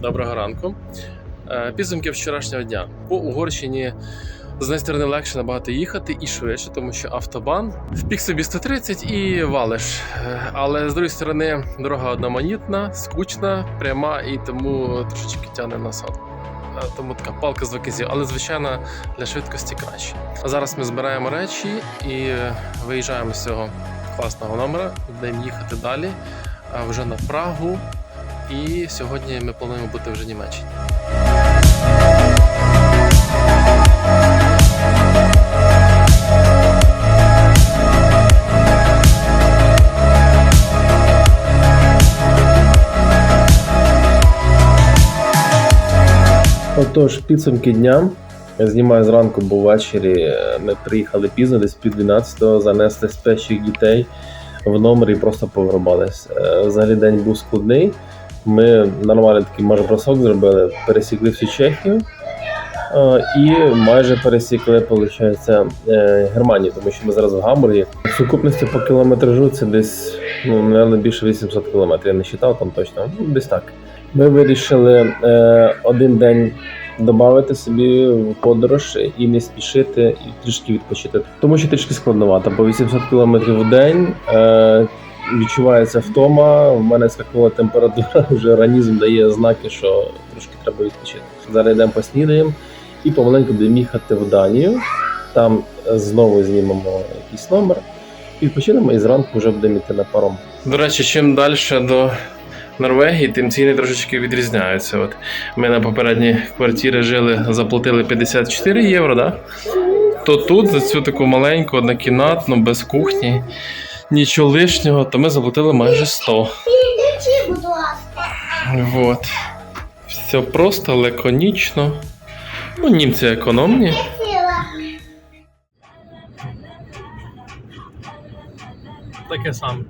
Доброго ранку. Е, Підсумки вчорашнього дня. По Угорщині з однієї сторони легше набагато їхати і швидше, тому що автобан в пік собі 130 і валиш. Е, Але з другої сторони, дорога одноманітна, скучна, пряма і тому трошечки тягне на сон. Е, Тому така палка з кінців, але звичайно для швидкості краще. А зараз ми збираємо речі і виїжджаємо з цього класного номера, будемо їхати далі вже на Прагу. І сьогодні ми плануємо бути вже Німеччині. Отож, підсумки дня. Я знімаю зранку, бо ввечері е, ми приїхали пізно, десь пів 12-го, занесли спящих дітей в номер і просто повирубались. Е, Взагалі день був складний. Ми нормальний такий марш-бросок зробили, пересікли всю Чехію і майже пересікли, виходить, е, Германію, тому що ми зараз в Гамбургі. В сукупності по кілометражу це десь ну, мабуть, більше 800 кілометрів. Я не вважав там точно, ну, десь так. Ми вирішили е, один день додати собі в подорож і не спішити, і трішки відпочити. Тому що трішки складновато, по 800 км в день. Е, відчувається втома. В мене скакова температура, вже організм дає знаки, що трошки треба відпочити. Зараз йдемо поснідаємо і помаленьку будемо їхати в Данію. Там е, знову знімемо якийсь номер. Відпочинемо і зранку вже будемо йти на паром. До речі, чим далі до Норвегії, тим ціни трошечки відрізняються. От ми на попередній квартирі жили, заплатили 54 євро, да? то тут за цю таку маленьку однокімнатну, без кухні, нічого лишнього, то ми заплатили майже 100. Підключи, будь ласка. Вот. Все просто, лаконічно. Ну, німці економні. Таке саме.